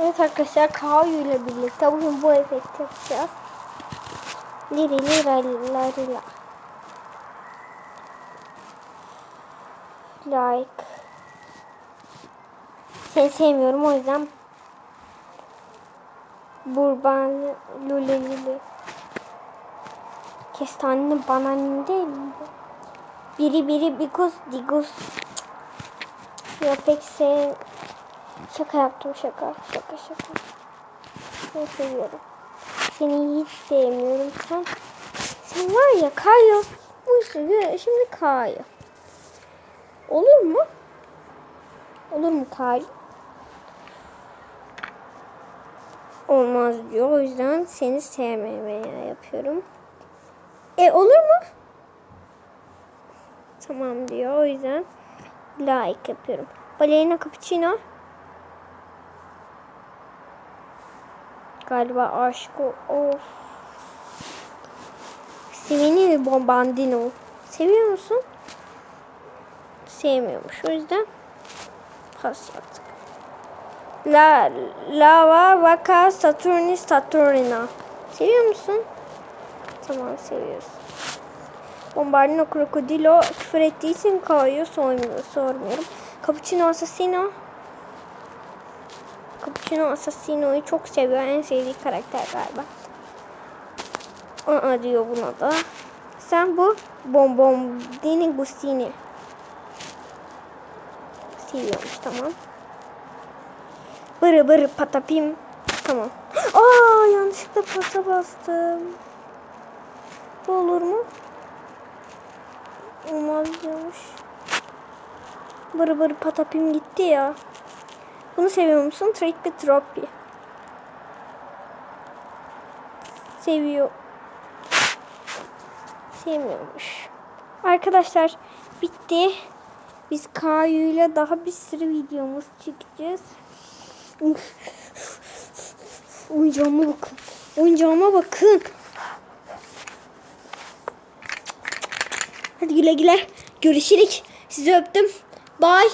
Evet arkadaşlar Kayu ile birlikte bugün bu efekti yapacağız. Liri lira lira. Like. Seni sevmiyorum o yüzden Burban lule lule. Kestanenin bananin değil mi? Biri biri bigus digus. Ya pek sev... Şaka yaptım şaka. Şaka şaka. Seni seviyorum. Seni hiç sevmiyorum sen. Sen var ya Kayo. Bu işi şimdi Kayo. Olur mu? Olur mu Kayo? Olmaz diyor. O yüzden seni sevmemeye yapıyorum. E olur mu? Tamam diyor. O yüzden like yapıyorum. Balerina cappuccino. Galiba aşık o. Of. Seveni bombandino. Seviyor musun? Sevmiyormuş. O yüzden pas yaptık. La Lava Vaka Saturnis Saturnina. Seviyor musun? Tamam seviyorsun. Bombardino Krokodilo küfür ettiği için sormuyor, sormuyorum. Cappuccino Assassino. Cappuccino Assassino'yu çok seviyor. En sevdiği karakter galiba. Aa diyor buna da. Sen bu Bombondini Gustini. Seviyormuş tamam. Bırı bırı patapim. Tamam. Aa yanlışlıkla pasa bastım. Bu olur mu? Olmaz diyormuş. Bırı bırı patapim gitti ya. Bunu seviyor musun? Trick bir trophy. Seviyor. Sevmiyormuş. Arkadaşlar bitti. Biz Kayu ile daha bir sürü videomuz çekeceğiz. Oyuncağıma bakın. Oyuncağıma bakın. Hadi güle güle. Görüşürük. Sizi öptüm. Bye.